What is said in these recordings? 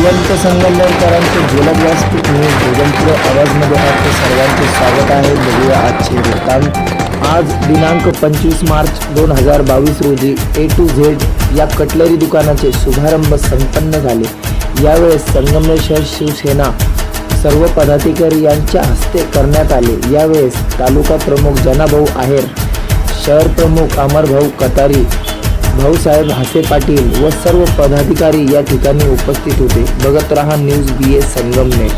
जिवंत संगमनेरकरांचे झोलक व्यासपीठ न्यूज भोजनपुर आवाजमध्ये आपले सर्वांचे स्वागत आहे. बघूया आजचे वृत्तांत. आज दिनांक पंचवीस मार्च दोन हजार बावीस रोजी ए टू झेड या कटलरी दुकानाचे शुभारंभ संपन्न झाले. यावेळेस संगमनेर शहर शिवसेना सर्व पदाधिकारी यांच्या हस्ते करण्यात आले. यावेळेस तालुका प्रमुख जनाभाऊ आहेर शहर प्रमुख अमरभाऊ कतारी भाऊसाहेब हासे पाटील व सर्व पदाधिकारी या ठिकाणी उपस्थित होते. बघत रहा न्यूज बी ए संगमनेर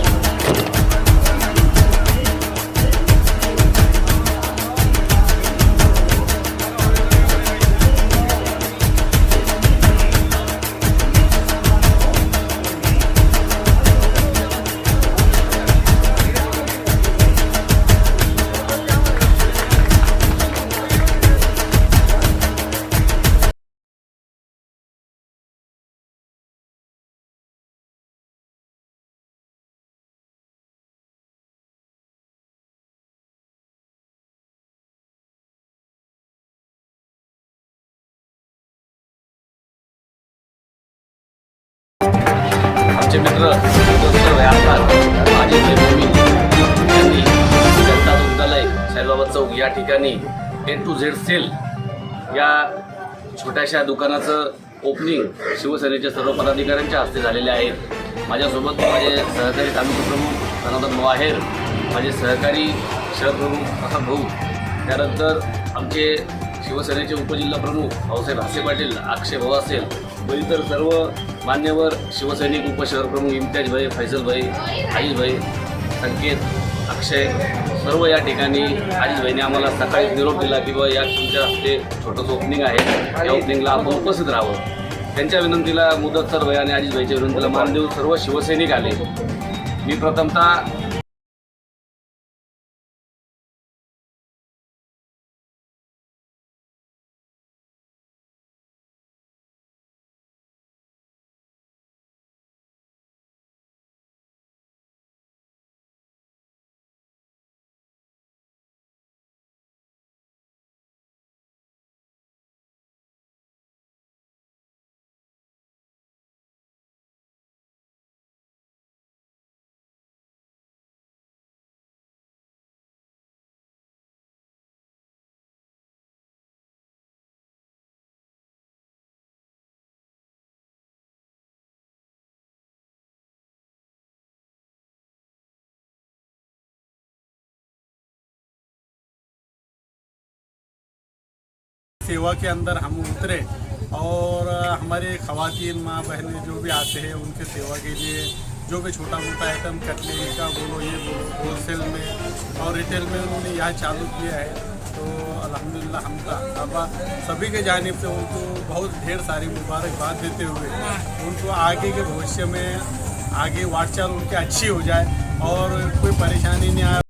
माझे मित्र माझे यांनी जनता दुग्धालय साईबाबा चौक या ठिकाणी ए टू झेड सेल या छोट्याशा दुकानाचं ओपनिंग शिवसेनेच्या सर्व पदाधिकाऱ्यांच्या हस्ते झालेले आहे. माझ्यासोबत माझे सहकारी तालुका प्रमुख सनातन भाऊ माझे सहकारी शहर प्रमुख असा भाऊ. त्यानंतर आमचे शिवसेनेचे उपजिल्हा प्रमुख भाऊसाहेब हासे पाटील अक्षय भाऊ असेल व इतर सर्व मान्यवर शिवसैनिक उपशहर प्रमुख इम्तियाज भाई फैजल भाई आईज भाई संकेत अक्षय सर्व या ठिकाणी आजीज भाईने आम्हाला सकाळी निरोप दिला की बा या तुमच्या हस्ते छोटंसं ओपनिंग आहे. या ओपनिंगला आपण उपस्थित राहावं. त्यांच्या विनंतीला मुदत सर भाई आणि आजीज भाईच्या विनंतीला मान देऊन सर्व शिवसैनिक आले. मी प्रथमतः सेवा के अंदर हम उतरे और हमारे खवातीन माँ बहनें जो भी आते हैं, उनके सेवा के लिए जो भी छोटा मोटा आइटम कटलेरी का बोलो, ये होलसेल में और रिटेल में उन्होंने यहाँ चालू किया है। तो अल्हम्दुलिल्लाह हमका अब सभी के जानब से उनको बहुत ढेर सारी मुबारकबाद देते हुए उनको आगे के भविष्य में आगे वाट चाल उनकी अच्छी हो जाए और कोई परेशानी नहीं आए